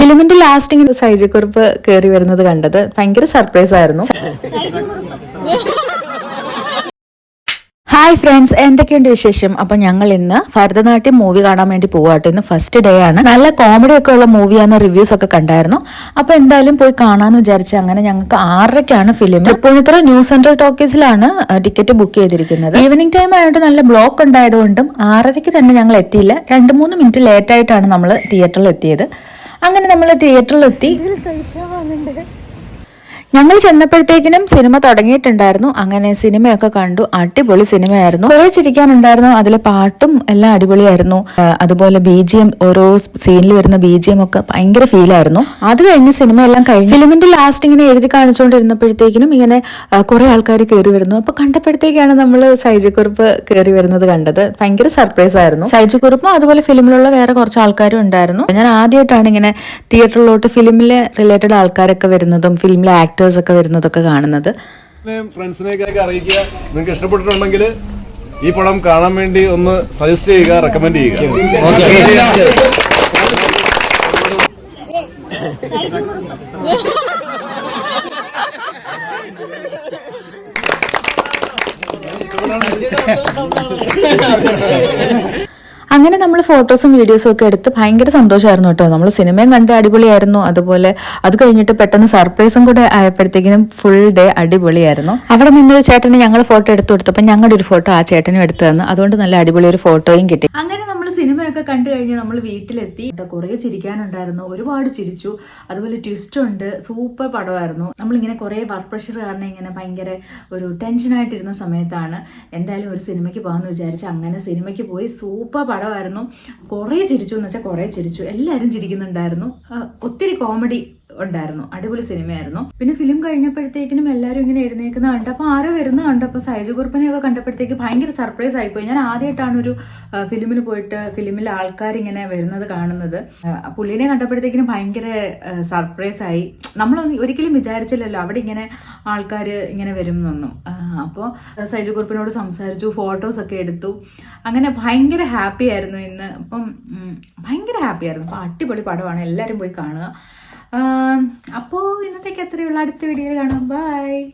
ഫിലിമിന്റെ lasting Saij സൈജക്കുറിപ്പ് കയറി വരുന്നത് കണ്ടത് ഭയങ്കര സർപ്രൈസ് ആയിരുന്നു. ഹായ് ഫ്രണ്ട്സ് എന്തൊക്കെയുണ്ട് വിശേഷം? അപ്പൊ ഞങ്ങൾ ഇന്ന് ഭരതനാട്യം മൂവി കാണാൻ വേണ്ടി പോവാട്ടോ. ഇന്ന് ഫസ്റ്റ് ഡേ ആണ്. നല്ല കോമഡി ഒക്കെ ഉള്ള മൂവിയാന്ന് റിവ്യൂസ് ഒക്കെ കണ്ടായിരുന്നു. അപ്പൊ എന്തായാലും പോയി കാണാന്ന് വിചാരിച്ച അങ്ങനെ ഞങ്ങൾക്ക് ആറരയ്ക്കാണ് ഫിലിം തൃപ്പൂണിത്തുറ ന്യൂ സെൻട്രൽ ടോക്കീസിലാണ് ടിക്കറ്റ് ബുക്ക് ചെയ്തിരിക്കുന്നത്. ഈവനിങ് ടൈം ആയതുകൊണ്ട് നല്ല ബ്ലോക്ക് ഉണ്ടായതുകൊണ്ടും ആറരയ്ക്ക് തന്നെ ഞങ്ങൾ എത്തിയില്ല. രണ്ട് മൂന്ന് മിനിറ്റ് ലേറ്റ് ആയിട്ടാണ് നമ്മൾ തിയേറ്ററിൽ എത്തിയത്. അങ്ങനെ നമ്മൾ തിയേറ്ററിൽ എത്തി. ഞങ്ങൾ ചെന്നപ്പോഴത്തേക്കിനും സിനിമ തുടങ്ങിയിട്ടുണ്ടായിരുന്നു. അങ്ങനെ സിനിമയൊക്കെ കണ്ടു. അടിപൊളി സിനിമയായിരുന്നു. കുറേ ചിരിക്കാനുണ്ടായിരുന്നു. അതിലെ പാട്ടും എല്ലാം അടിപൊളിയായിരുന്നു. അതുപോലെ ബി ജി എം ഓരോ സീനിൽ വരുന്ന ബി ജി എം ഒക്കെ ഭയങ്കര ഫീലായിരുന്നു അത് കഴിഞ്ഞ് സിനിമയെല്ലാം കഴിഞ്ഞു ഫിലിമിന്റെ ലാസ്റ്റ് ഇങ്ങനെ എഴുതി കാണിച്ചുകൊണ്ടിരുന്നപ്പോഴത്തേക്കിനും ഇങ്ങനെ കുറെ ആൾക്കാർ കയറി വരുന്നു. അപ്പൊ കണ്ടപ്പോഴത്തേക്കാണ് നമ്മൾ സൈജക്കുറിപ്പ് കയറി വരുന്നത് കണ്ടത്. ഭയങ്കര സർപ്രൈസ് ആയിരുന്നു. സൈജക്കുറിപ്പും അതുപോലെ ഫിലിമിലുള്ള വേറെ കുറച്ച് ആൾക്കാരും ഉണ്ടായിരുന്നു. ഞാൻ ആദ്യമായിട്ടാണ് ഇങ്ങനെ തിയേറ്ററിലോട്ട് ഫിലിമിലെ റിലേറ്റഡ് ആൾക്കാരൊക്കെ വരുന്നതും ഫിലിമിലെ ആക്ടേഴ്സ് ഒക്കെ വരുന്നതൊക്കെ കാണുന്നത്. ഫ്രണ്ട്സിനെയൊക്കെ അറിയിക്കുക. നിങ്ങൾക്ക് ഇഷ്ടപ്പെട്ടിട്ടുണ്ടെങ്കിൽ ഈ പടം കാണാൻ വേണ്ടി ഒന്ന് സജസ്റ്റ് ചെയ്യുക റെക്കമെൻഡ് ചെയ്യുക. അങ്ങനെ നമ്മൾ ഫോട്ടോസും വീഡിയോസും ഒക്കെ എടുത്ത് ഭയങ്കര സന്തോഷമായിരുന്നു കേട്ടോ. നമ്മൾ സിനിമയും കണ്ട് അടിപൊളിയായിരുന്നു. അതുപോലെ അത് കഴിഞ്ഞിട്ട് പെട്ടെന്ന് സർപ്രൈസും കൂടെ ആയപ്പോഴത്തേക്കിനും ഫുൾ ഡേ അടിപൊളിയായിരുന്നു. അവിടെ നിന്നൊരു ചേട്ടന് ഞങ്ങൾ ഫോട്ടോ എടുത്തു കൊടുത്തപ്പോൾ ഞങ്ങളുടെ ഒരു ഫോട്ടോ ആ ചേട്ടനും എടുത്തു തന്നു. അതുകൊണ്ട് നല്ല അടിപൊളി ഒരു ഫോട്ടോയും കിട്ടി. അങ്ങനെ നമ്മൾ സിനിമയൊക്കെ കണ്ടു കഴിഞ്ഞ് നമ്മൾ വീട്ടിലെത്തി. കുറേ ചിരിക്കാനുണ്ടായിരുന്നു. ഒരുപാട് ചിരിച്ചു. അതുപോലെ ട്വിസ്റ്റ് ഉണ്ട്. സൂപ്പർ പടമായിരുന്നു. നമ്മളിങ്ങനെ കുറേ വർക്ക് പ്രഷർ കാരണം ഇങ്ങനെ ഭയങ്കര ഒരു ടെൻഷനായിട്ടിരുന്ന സമയത്താണ്. എന്തായാലും ഒരു സിനിമയ്ക്ക് പോകാമെന്ന് വിചാരിച്ച് അങ്ങനെ സിനിമയ്ക്ക് പോയി സൂപ്പർ പടമായിരുന്നു. കുറേ ചിരിച്ചു എന്ന് വെച്ചാൽ കുറേ ചിരിച്ചു. എല്ലാവരും ചിരിക്കുന്നുണ്ടായിരുന്നു. ഒത്തിരി കോമഡി ഉണ്ടായിരുന്നു. അടിപൊളി സിനിമയായിരുന്നു. പിന്നെ ഫിലിം കഴിഞ്ഞപ്പോഴത്തേക്കിനും എല്ലാവരും ഇങ്ങനെ എഴുന്നേക്കുന്ന കണ്ടപ്പോൾ ആരോ വരുന്ന കണ്ടപ്പോൾ സൈജു കുറുപ്പനെയൊക്കെ കണ്ടപ്പോഴത്തേക്ക് ഭയങ്കര സർപ്രൈസ് ആയിപ്പോയി. ഞാൻ ആദ്യമായിട്ടാണ് ഒരു ഫിലിമിൽ പോയിട്ട് ഫിലിമിൽ ആൾക്കാർ ഇങ്ങനെ വരുന്നത് കാണുന്നത്. പുള്ളിനെ കണ്ടപ്പോഴത്തേക്കിനും ഭയങ്കര സർപ്രൈസ് ആയി. നമ്മൾ ഒരിക്കലും വിചാരിച്ചില്ലല്ലോ. അവിടെ ഇങ്ങനെ ആൾക്കാർ ഇങ്ങനെ വരും എന്നൊന്നും. അപ്പോൾ സൈജു കുറുപ്പിനോട് സംസാരിച്ചു. ഫോട്ടോസ് ഒക്കെ എടുത്തു. അങ്ങനെ ഭയങ്കര ഹാപ്പി ആയിരുന്നു ഇന്ന്. അപ്പം ഭയങ്കര ഹാപ്പി ആയിരുന്നു. അപ്പം അടിപൊളി പടമാണ്. എല്ലാവരും പോയി കാണുക. അപ്പോൾ ഇന്നത്തേക്ക് എത്രയുള്ള? അടുത്ത വീഡിയോയിൽ കാണാം. ബൈ